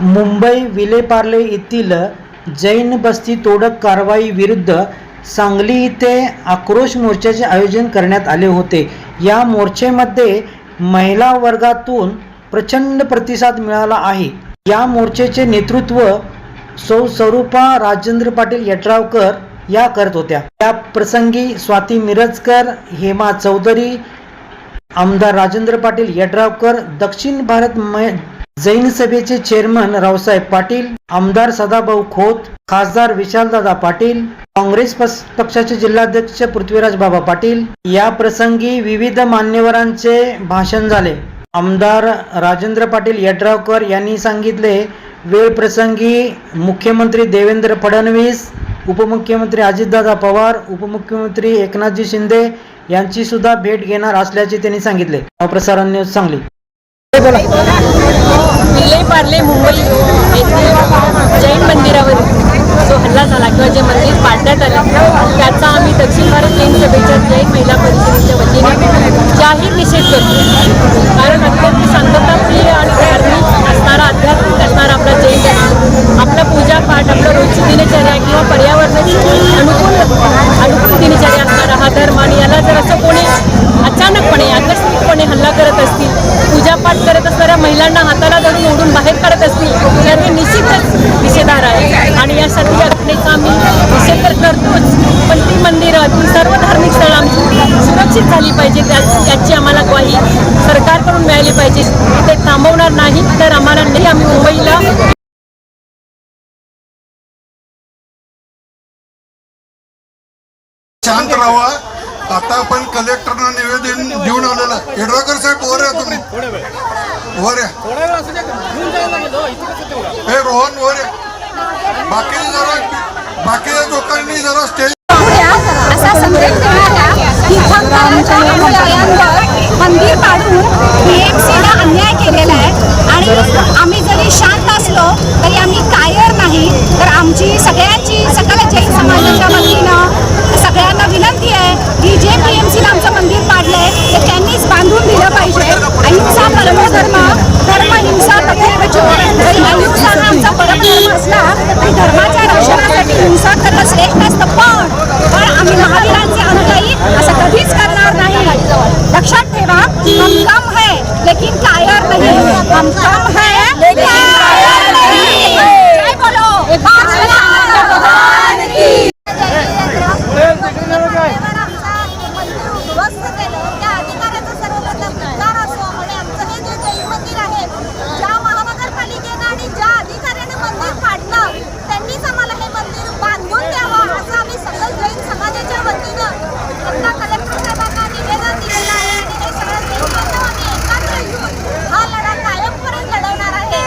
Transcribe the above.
मुंबई विलेपार्ले येथील जैन बस्ती तोडक कारवाई विरुद्ध सांगली इथे आक्रोश मोर्चाचे आयोजन करण्यात आले होते. या मोर्चेमध्ये महिला वर्गातून प्रचंड प्रतिसाद मिळाला आहे. या मोर्चेचे नेतृत्व सौ स्वरूपा राजेंद्र पाटील यटरावकर या करत होत्या. या प्रसंगी स्वाती मिरजकर हेमा चौधरी आमदार राजेंद्र पाटील यड्रावकर दक्षिण भारत म- जैन सभेचे चेअरमन रावसाहेब पाटील आमदार सदाभाऊ खोत खासदार विशालदादा पाटील काँग्रेस पक्षाचे जिल्हाध्यक्ष पृथ्वीराज बाबा पाटील. या प्रसंगी विविध मान्यवरांचे भाषण झाले. आमदार राजेंद्र पाटील यड्रावकर यांनी सांगितले वेळ प्रसंगी मुख्यमंत्री देवेंद्र फडणवीस उपमुख्यमंत्री अजितदादा पवार उपमुख्यमंत्री एकनाथजी शिंदे यांची सुद्धा भेट घेणार असल्याचे त्यांनी सांगितले. प्रसारण न्यूज सांगली. विले पार्ले मुंबई येथे जैन मंदिरावर जो हल्ला झाला किंवा जे मंदिर पाडण्यात आलं त्याचा आम्ही दक्षिण भारत जैन सभेच्या जैन महिला परिषदेच्या वतीने जाहीर निषेध करतो कारण अत्यंत शांतताप्रिय आणि धार्मिक असणारा आध्यात्मिक असणारा आपला जैन धर्म आपला पूजापाठ आपलं रोजची दिनचर्या किंवा पर्यावरणाची अनुकूल अनुकूल दिनचर्या असणारा हा धर्म आणि याला जर असं कोणी अचानकपणे आकस्मिकपणे हल्ला करत असतील पूजापाठ करत असणाऱ्या महिलांना हाताला धरून ओढून बाहेर काढत असतील तर हे निश्चितच निषेधार आहे. आणि या सगळ्या घटनेचा आम्ही निषेध तर करतोच पण ती मंदिरं ती सर्व धार्मिक स्थळं आमची सुरक्षित झाली पाहिजे त्या- आम्हाला ग्वाही सरकारकडून मिळाली पाहिजे. ते थांबवणार नाही तर आम्हाला नाही आम्ही मुंबईला शांत राहावा आता आपण कलेक्टरना निवेदन घेऊन आलेलं आहे. येड्रावकर साहेब वर या तुम्ही. वर या. हे रोहन वर या. बाकी जरा बाकीच्या लोकांनी जरा स्टेज असा संदेश देणाऱ्या तीर्थंकरांच्या अनुयायांवर मंदिर पाडून बीएमसीला अन्याय केलेला आहे. आणि आम्ही जरी शांत असलो तरी आम्ही कायर नाही तर आमची सगळ्यांची सकल जैन समाजाच्या वतीनं सगळ्यांना विनंती आहे की जे बीएमसीला आमचं मंदिर पाडलंय ते त्यांनीच बांधून दिलं पाहिजे अहिंसा परमधर्म धर्म हिंसा तथैव जय. जरी अहिंसा हा आमचा परमधर्म असला तरी धर्माच्या रक्षणासाठी हिंसा करणं श्रेष्ठ असतं पण पण आम्ही महावीरांचे अनुयायी असं कधीच करणार नाही लक्षात ठेवा हम कम है लेकिन कायर नहीं हम कम है लेकिन कायर नहीं जय बोलो भारत भगवान की ध्वस्त केलं त्या अधिकाऱ्याचं सर्वप्रथम धिक्कार असो आणि आमचं हे जे जैन मंदिर आहे ज्या महानगरपालिकेनं आणि ज्या अधिकाऱ्याने मंदिर पाडलं त्यांनीच आम्हाला हे मंदिर बांधून द्यावं असं आम्ही सकल जैन समाजाच्या वतीनं आता कलेक्टर साहेबांना निवेदन दिलेलं आहे आणि हे सगळं जैन बांधव आम्ही एकत्र येऊन हा लढा कायमपर्यंत लढवणार आहे